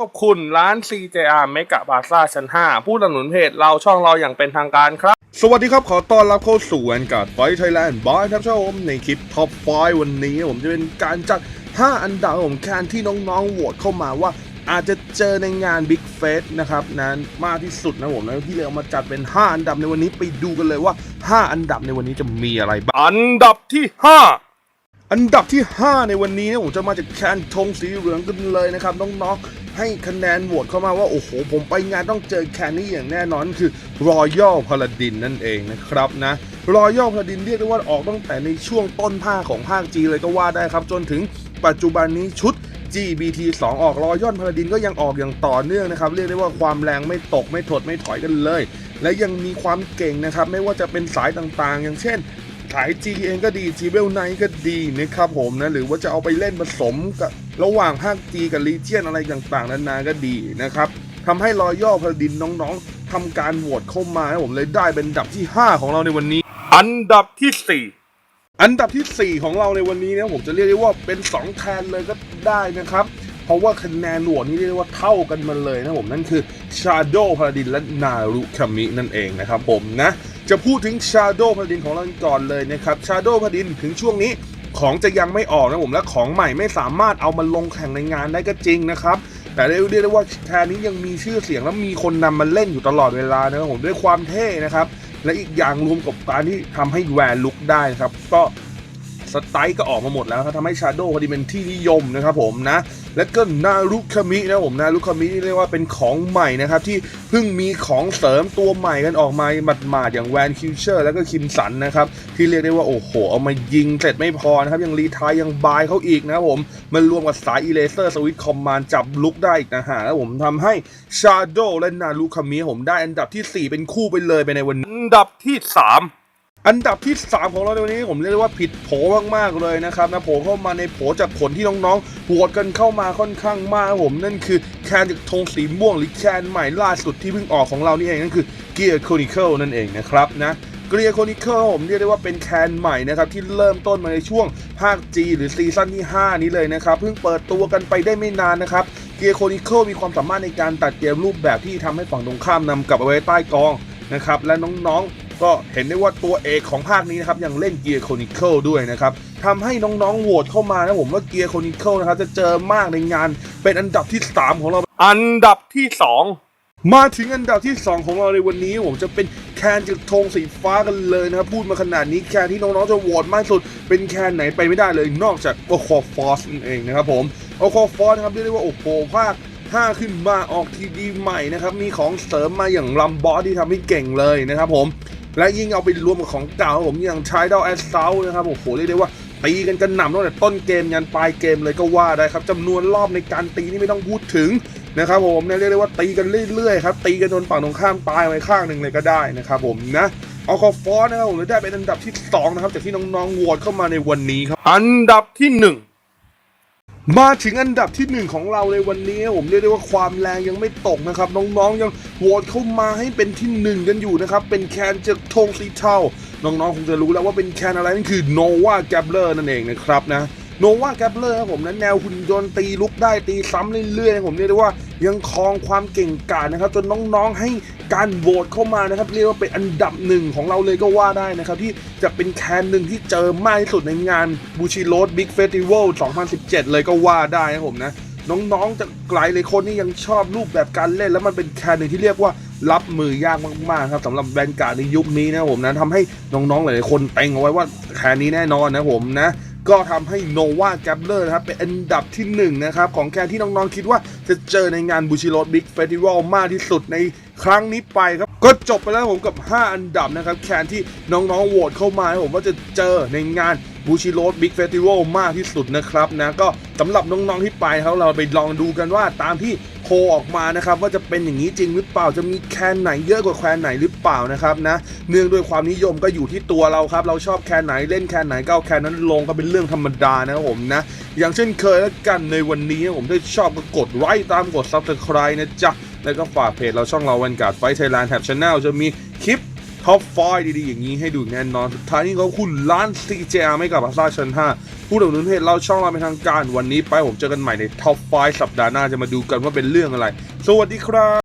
ขอบคุณร้าน CJR เมกะบาซ่าชั้น 5 ผู้สนับสนุนเพจเราช่องเราอย่างเป็นทางการครับ สวัสดีครับขอต้อนรับเข้าสู่แวนการ์ดไฟไทยแลนด์บายครับชมในคลิปท็อปไฟวันนี้ผมจะเป็นการจัด 5 อันดับผมแคนที่น้องๆโหวตเข้ามาว่าอาจจะเจอในงาน Big f e s นะครับนั้นมากที่สุดนะผมนะที่เลยเอามาจัดเป็น 5 อันดับในวันนี้ไปดูกันเลยว่า 5 อันดับในวันนี้จะมีอะไรบ้างอันดับที่ 5อันดับที่ 5 ในวันนี้เนี่ยผมจะมาจากแคนธงสีเหลืองกันเลยนะครับน้องๆ ให้คะแนนโหวตเข้ามาว่า โอ้โห ผมไปงานต้องเจอแคนนี้อย่างแน่นอนคือ Royal Paladin นั่นเองนะครับนะ Royal Paladin เรียกได้ว่าออกตั้งแต่ในช่วงต้นภาคของภาคจีเลยก็ว่าได้ครับ จนถึงปัจจุบันนี้ชุด GBT 2 ออก Royal Paladin ก็ยังออกอย่างต่อเนื่องนะครับ เรียกได้ว่าความแรงไม่ตกไม่ถดไม่ถอยกันเลย และยังมีความเก่งนะครับ ไม่ว่าจะเป็นสายต่างๆ อย่างเช่นสาย G เองก็ดี G เ e l ไนก็ดีนะครับผมนะหรือว่าจะเอาไปเล่นผสมกับ ระหว่างภาค G กับ Legion อะไรต่างๆ นานาก็ดีนะครับทำให้รอยย่อพดินน้องๆทำการโหวตเข้ามานะผมเลยได้เป็นอันดับที่ 5 ของเราในวันนี้ อันดับที่ 4อันดับทีสี่4 ของเราในวันนี้นะผมจะเรียกได้ว่าเป็น2แทนเลยก็ได้นะครับ เพราะว่าคะแนนโหวตนี่เรียกได้ว่าเท่ากันมาเลยนะผมนั่นคือ Shadow Paladin และ Narukami นั่นเองนะครับผมนะ จะพูดถึง Shadow Paladin ของเราก่อนเลยนะครับ Shadow Paladin ถึงช่วงนี้ ของจะยังไม่ออกนะผมและของใหม่ไม่สามารถเอามาลงแข่งในงานได้ก็จริงนะครับ แต่เรียกได้ว่าแทนนี้ยังมีชื่อเสียงและมีคนนำมันเล่นอยู่ตลอดเวลานะครับผมด้วยความเท่นะครับ และอีกอย่างรวมกับการที่ทำให้แวนลุกได้นะครับก็ สไตล์ก็ออกมาหมดแล้วครับทำให้ชาโดว์พอดีเป็นที่นิยมนะครับผมนะ และก็นารุคามินะผมนารุคามินี่เรียกว่าเป็นของใหม่นะครับที่เพิ่งมีของเสริมตัวใหม่กันออกมาหมาดๆอย่างแวนคิวเชอร์แล้วก็คิมสันนะครับที่เรียกได้ว่าโอ้โห เอามายิงเสร็จไม่พอนะครับยังรีทายยังบายเขาอีกนะครับผมมันรวมกับสายอีเลเซอร์สวิตคอมมานจับลุกได้อีกนะฮะแล้วผมทำให้ชาโดและนารุคามิผมได้อันดับที่สี่เป็นคู่ไปเลยไปในวันนี้อันดับที่ อันดับที่ 3 ของเราในวันนี้ผมเรียกได้ว่าผิดโผมากๆเลยนะครับนะโผเข้ามาในโผจากผลที่น้องๆโหวตกันเข้ามาค่อนข้างมากผมนั่นคือแคนจากธงสีม่วงหรือแคนใหม่ล่าสุดที่เพิ่งออกของเรานี่เองนั่นคือ Gear Chronicle นั่นเองนะครับนะ Gear Chronicle ผมเรียกได้ว่าเป็นแคนใหม่นะครับที่เริ่มต้นมาในช่วงภาค G หรือซีซั่นที่ 5 นี้เลยนะครับเพิ่งเปิดตัวกันไปได้ไม่นานนะครับ Gear Chronicle มีความสามารถในการตัดเกมรูปแบบที่ทำให้ฝั่งตรงข้ามนำกลับเอาไว้ใต้กองนะครับและน้องๆ ก็เห็นได้ว่าตัวเอกของภาคนี้นะครับยังเล่นเกียร์โคนิเคิลด้วยนะครับทำให้น้องๆโหวตเข้ามานะผมว่าเกียร์โคนิเคิลนะครับจะเจอมากในงานเป็นอันดับที่ 3 ของเรา3อันดับที่มาถึงอันดับที่ 2 ของเราในวันนี้ผมจะเป็นแคนจากธงสีฟ้ากันเลยนะครับพูดมาขนาดนี้แคนที่น้องๆจะโหวตมากสุด เป็นแคนไหนไปไม่ได้เลยนอกจากโอคอฟอสนั่นเองนะครับผมโอคอฟอสนะครับเรียกได้ว่าโอ้โหภาค5ขึ้นมาออกทีดีใหม่นะครับ มีของเสริมมาอย่างลัมบอสที่ทำให้เก่งเลยนะครับผม และยิ่งเอาไปรวมกับของเก่าผมอย่างชายดาวแอสเซลนะครับโอ้โหเรียกได้ว่าตีกันกันหนำตั้งแต่ต้นเกมยันปลายเกมเลยก็ว่าได้ครับจำนวนรอบในการตีนี่ไม่ต้องพูดถึงนะครับผมเนี่ยเรียกได้ว่าตีกันเรื่อยๆครับตีกันจนฝั่งตรงข้ามตายไปข้างหนึ่งเลยก็ได้นะครับผมนะเอาคอฟอสนะครับผมได้เป็นอันดับที่สองนะครับจากที่น้องๆโหวตเข้ามาในวันนี้ครับ อันดับที่ มาถึงอันดับที่หนึ่งของเราในวันนี้ผมเรียกได้ว่าความแรงยังไม่ตกนะครับ น้องๆยังโหวตเข้ามาให้เป็นที่หนึ่งกันอยู่นะครับ เป็นแคนจากธงสีเทาน้องๆคงจะรู้แล้วว่าเป็นแคนอะไรนั่นคือโนวาแกบเลอร์นั่นเองนะครับนะโนวาแกบเลอร์ครับผมนั้นแนวหุ่นยนต์ตีลุกได้ตีซ้ำเรื่อยๆผมเรียกได้ว่ายังครองความเก่งกาจนะครับ จนน้องๆให้ การโหวตเข้ามานะครับเรียกว่าเป็นอันดับหนึ่งของเราเลยก็ว่าได้นะครับ ที่จะเป็นแคนหนึ่งที่เจอมากที่สุดในงานบูชิโรดบิ๊กเฟสติวัล2017 เลยก็ว่าได้นะผมนะน้องๆจะหลายเลยคนนี่ยังชอบรูปแบบการเล่น แล้วมันเป็นแคนหนึ่งที่เรียกว่ารับมือยากมากๆครับสำหรับแบนการ์ดในยุคนี้นะผมนะทำให้น้องๆหลายๆคนเต็งเอาไว้ว่าแคนนี้แน่นอนนะผมนะ ก็ทำให้โนวาแกบเลอร์นะครับเป็นอันดับที่หนึ่งนะครับของแคนที่น้องๆคิดว่าจะเจอในงานบูชิโรดบิ๊กเฟสติวัลมากที่สุดในครั้งนี้ไปครับ ก็จบไปแล้วผมกับ 5 อันดับนะครับ แคนที่น้องๆโหวตเข้ามาให้ผมว่าจะเจอในงานบูชิโรดบิ๊กเฟสติวัลมากที่สุดนะครับนะก็สำหรับน้องๆที่ไปครับเราไปลองดูกันว่าตามที่ พลออกมานะครับว่าจะเป็นอย่างนี้จริงหรือเปล่าจะมีแคนไหนเยอะกว่าแคนไหนหรือเปล่านะครับนะเนื่องด้วยความนิยมก็อยู่ที่ตัวเราครับ เราชอบแคนไหนเล่นแคนไหนก็เอาแคนนั้นลงก็เป็นเรื่องธรรมดานะครับผมนะอย่างเช่นเคยแล้วกันในวันนี้ผมถ้าชอบก็กดไลค์ตามกดซับสไคร b e นะจ๊ะแล้วก็ฝากเพจเราช่องเราวันการ์ดไฟไทยแลนด์แท็บชาแนลจะมีคลิป ท็อปไฟดีๆ อย่างนี้ให้ดูแน่นอนสุดท้ายนี้ก็คุณล้าน CJR ไม่กับบาซาชั้น5ผู้ดำเนินเพจเราช่องเราเป็นทางการ วันนี้ไปผมเจอกันใหม่ในท็อปไฟสัปดาห์หน้าจะมาดูกันว่าเป็นเรื่องอะไร สวัสดีครับ